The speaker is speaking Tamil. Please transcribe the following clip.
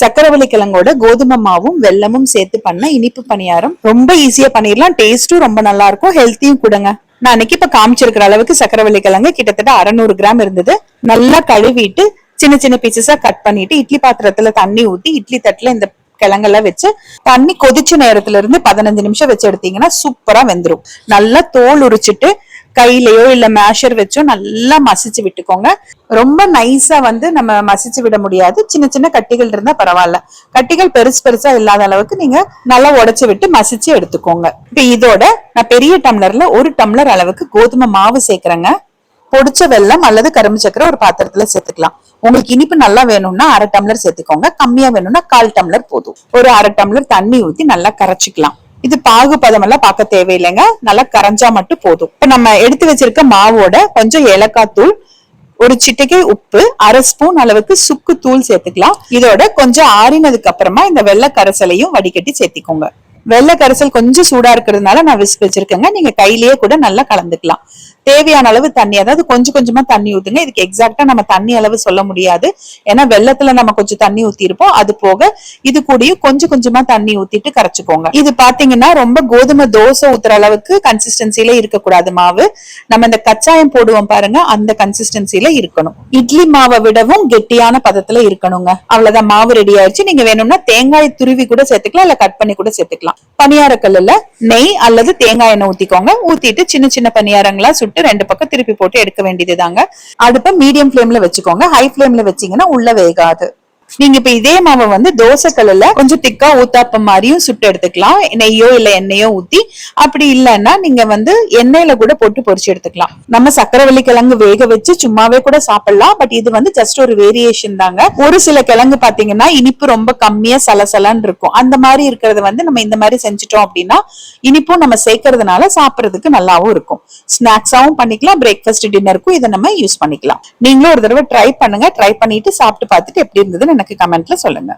சக்கரவள்ளி கிழங்கோட கோதுமை மாவும் வெல்லமும் சேர்த்து பண்ண இனிப்பு பணியாரம். ரொம்ப ஈஸியா பண்ணிடலாம். டேஸ்டும் ரொம்ப நல்லா இருக்கும் ஹெல்த்தியும் கொடுங்க. நான் அன்னைக்கு இப்ப காமிச்சிருக்கிற அளவுக்கு சக்கரவள்ளி கிழங்கு கிட்டத்தட்ட அறநூறு கிராம் இருந்தது. நல்லா கழுவிட்டு சின்ன சின்ன பீசஸா கட் பண்ணிட்டு இட்லி பாத்திரத்துல தண்ணி ஊத்தி இட்லி தட்டுல இந்த கிழங்கெல்லாம் வச்சு தண்ணி கொதிச்ச நேரத்துல இருந்து பதினஞ்சு நிமிஷம் வச்சு எடுத்தீங்கன்னா சூப்பரா வெந்துடும் நல்லா தோல் உரிச்சிட்டு கையிலையோ இல்ல மேஷர் வச்சோ நல்லா மசிச்சு விட்டுக்கோங்க. ரொம்ப நைஸா வந்து நம்ம மசிச்சு விட முடியாது. சின்ன சின்ன கட்டிகள் இருந்தா பரவாயில்ல. கட்டிகள் பெருசு பெருசா இல்லாத அளவுக்கு நீங்க நல்லா உடைச்சு விட்டு மசிச்சு எடுத்துக்கோங்க. இப்ப இதோட நான் பெரிய டம்ளர்ல ஒரு டம்ளர் அளவுக்கு கோதுமை மாவு சேர்க்கிறேங்க. பொடிச்ச வெல்லம் அல்லது கரும்பு சக்கரை ஒரு பாத்திரத்துல சேர்த்துக்கலாம். உங்களுக்கு இனிப்பு நல்லா வேணும்னா அரை டம்ளர் சேர்த்துக்கோங்க. கம்மியா வேணும்னா கால் டம்ளர் போதும். ஒரு அரை டம்ளர் தண்ணி ஊத்தி நல்லா கரைச்சிக்கலாம். இது பாகுபதம் எல்லாம் பார்க்க தேவையில்லைங்க. நல்லா கரைஞ்சா மட்டும் போதும். இப்ப நம்ம எடுத்து வச்சிருக்க மாவோட கொஞ்சம் ஏலக்காய் தூள் ஒரு சிட்டிகை உப்பு அரை ஸ்பூன் அளவுக்கு சுக்கு தூள் சேர்த்துக்கலாம். இதோட கொஞ்சம் ஆறினதுக்கு அப்புறமா இந்த வெள்ளை கரைசலையும் வடிகட்டி சேர்த்திக்கோங்க. வெள்ளை கரைசல் கொஞ்சம் சூடா இருக்கிறதுனால நான் விஸ்க் வச்சிருக்கேங்க. நீங்க கையிலேயே கூட நல்லா கலந்துக்கலாம். தேவையான அளவு தண்ணி அதாவது கொஞ்சம் கொஞ்சமா தண்ணி ஊத்துங்க. இதுக்கு எக்ஸாக்டா நம்ம தண்ணி அளவு சொல்ல முடியாது. ஏன்னா வெள்ளத்துல நம்ம கொஞ்சம் தண்ணி ஊத்தி இருப்போம் அது போக இது கூடயும் கொஞ்சம் கொஞ்சமா தண்ணி ஊத்திட்டு கரைச்சுக்கோங்க. இது பாத்தீங்கன்னா ரொம்ப கோதுமை தோசை ஊத்துற அளவுக்கு கன்சிஸ்டன்சில இருக்கக்கூடாது மாவு. நம்ம இந்த கச்சாயம் போடுவோம் பாருங்க அந்த கன்சிஸ்டன்சில இருக்கணும். இட்லி மாவை விடவும் கெட்டியான பதத்துல இருக்கணுங்க. அவ்வளவுதான் மாவு ரெடி ஆயிடுச்சு. நீங்க வேணும்னா தேங்காய் துருவி கூட சேர்த்துக்கலாம் இல்ல கட் பண்ணி கூட சேர்த்துக்கலாம். பணியார கல்லுல நெய் அல்லது தேங்காய் எண்ணெய் ஊத்திக்கோங்க. ஊத்திட்டு சின்ன சின்ன பணியாரங்களா சுட்டு ரெண்டு பக்கம் திருப்பி போட்டு எடுக்க வேண்டியது தாங்க அடுப்ப மீடியம் ஃப்ளேம்ல வச்சுக்கோங்க. ஹை ஃப்ளேம்ல வச்சீங்கன்னா உள்ள வேகாது. நீங்க இப்ப இதே மாவை வந்து தோசை கல்லுல கொஞ்சம் திக்கா ஊத்தாப்பம் மாதிரியும் சுட்டு எடுத்துக்கலாம். நெய்யோ இல்ல எண்ணெயோ ஊத்தி அப்படி இல்லைன்னா நீங்க வந்து எண்ணெயில கூட போட்டு பொரிச்சு எடுத்துக்கலாம். நம்ம சக்கரவள்ளி கிழங்கு வேக வச்சு சும்மாவே கூட சாப்பிடலாம். பட் இது வந்து ஜஸ்ட் ஒரு வேரியேஷன் தாங்க. ஒரு சில கிழங்கு பாத்தீங்கன்னா இனிப்பு ரொம்ப கம்மியா சலசலன்னு இருக்கும். அந்த மாதிரி இருக்கிறத வந்து நம்ம இந்த மாதிரி செஞ்சுட்டோம் அப்படின்னா இனிப்பும் நம்ம சேர்க்கறதுனால சாப்பிடுறதுக்கு நல்லாவும் இருக்கும். ஸ்நாக்ஸாவும் பண்ணிக்கலாம். பிரேக்ஃபாஸ்ட் டின்னருக்கும் இதை நம்ம யூஸ் பண்ணிக்கலாம். நீங்களும் ஒரு தடவை ட்ரை பண்ணுங்க. ட்ரை பண்ணிட்டு சாப்பிட்டு பார்த்துட்டு எப்படி இருந்ததுன்னு எனக்கு கமெண்ட்ல சொல்லுங்க.